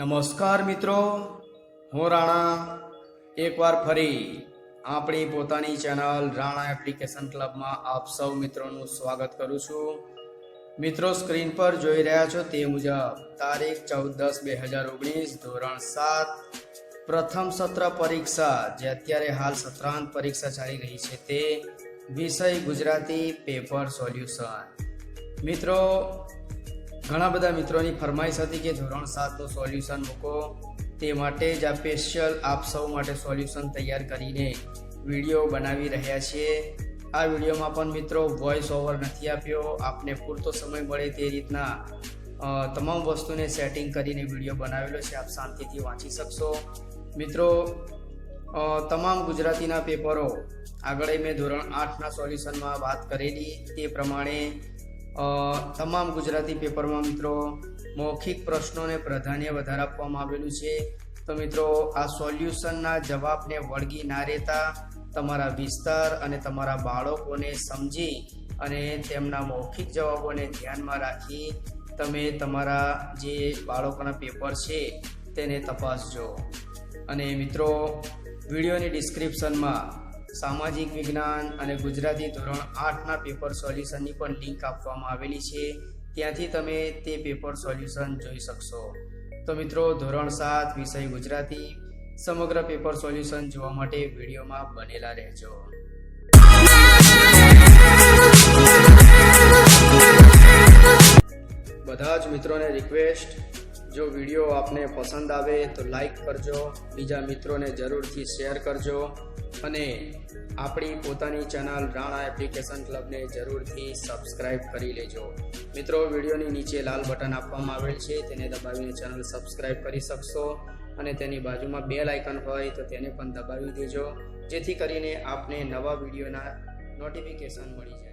નમસ્કાર મિત્રો. હું રાણા. એકવાર ફરી આપણી પોતાની ચેનલ રાણા એપ્લિકેશન ક્લબમાં આપ સૌ મિત્રોનું સ્વાગત કરું છું. મિત્રો, સ્ક્રીન પર જોઈ રહ્યા છો તે મુજબ તારીખ ચૌદ દસ બે હજાર ઓગણીસ, ધોરણ સાત, પ્રથમ સત્ર પરીક્ષા, જે અત્યારે હાલ સત્રાંત પરીક્ષા ચાલી રહી છે તે વિષય ગુજરાતી પેપર સોલ્યુશન. મિત્રો ઘણા બધા મિત્રોની ફરમાઈશ હતી કે ધોરણ સાતનું સોલ્યુશન મૂકો. તે માટે જ આ સ્પેશિયલ આપ સૌ માટે સોલ્યુશન તૈયાર કરીને વીડિયો બનાવી રહ્યા છીએ. આ વિડીયોમાં પણ મિત્રો વોઇસ ઓવર નથી આપ્યો. આપને પૂરતો સમય મળે તે રીતના તમામ વસ્તુને સેટિંગ કરીને વીડિયો બનાવેલો છે. આપ શાંતિથી વાંચી શકશો. મિત્રો તમામ ગુજરાતીના પેપરો, આગળ મેં ધોરણ આઠના સોલ્યુશનમાં વાત કરેલી. તે પ્રમાણે તમામ ગુજરાતી પેપરમાં મિત્રો મૌખિક પ્રશ્નોને પ્રાધાન્ય વધારે આપવામાં આવેલું છે. તો મિત્રો, આ સોલ્યુશનના જવાબને વળગી ના રહેતા તમારા વિસ્તાર અને તમારા બાળકોને સમજી અને તેમના મૌખિક જવાબોને ધ્યાનમાં રાખી તમે તમારા જે બાળકોના પેપર છે તેને તપાસજો. અને મિત્રો, વિડીયોની ડિસ્ક્રિપ્શનમાં સામાજિક વિજ્ઞાન અને ગુજરાતી ધોરણ આઠના પેપર સોલ્યુશનની પણ લિંક આપવામાં આવેલી છે. ત્યાંથી તમે તે પેપર સોલ્યુશન જોઈ શકશો. તો મિત્રો, ધોરણ સાત વિષય ગુજરાતી. સમગ્ર પેપર સોલ્યુશન જોવા માટે વિડીયોમાં બનેલા રહેજો. બધા જ મિત્રોને રિક્વેસ્ટ જો વીડિયો આપને પસંદ આવે તો લાઈક કરજો, બીજા મિત્રોને જરૂરથી શેર કરજો અને આપણી પોતાની ચેનલ રાણા એપ્લિકેશન ક્લબને જરૂરથી સબસ્ક્રાઇબ કરી લેજો. મિત્રો, વિડીયોની નીચે લાલ બટન આપવામાં આવેલ છે, તેને દબાવીને ચેનલ સબસ્ક્રાઇબ કરી શકશો અને તેની બાજુમાં બેલ આઇકન હોય તો તેને પણ દબાવી દેજો, જેથી કરીને આપને નવા વિડીયોના નોટિફિકેશન મળી જાય.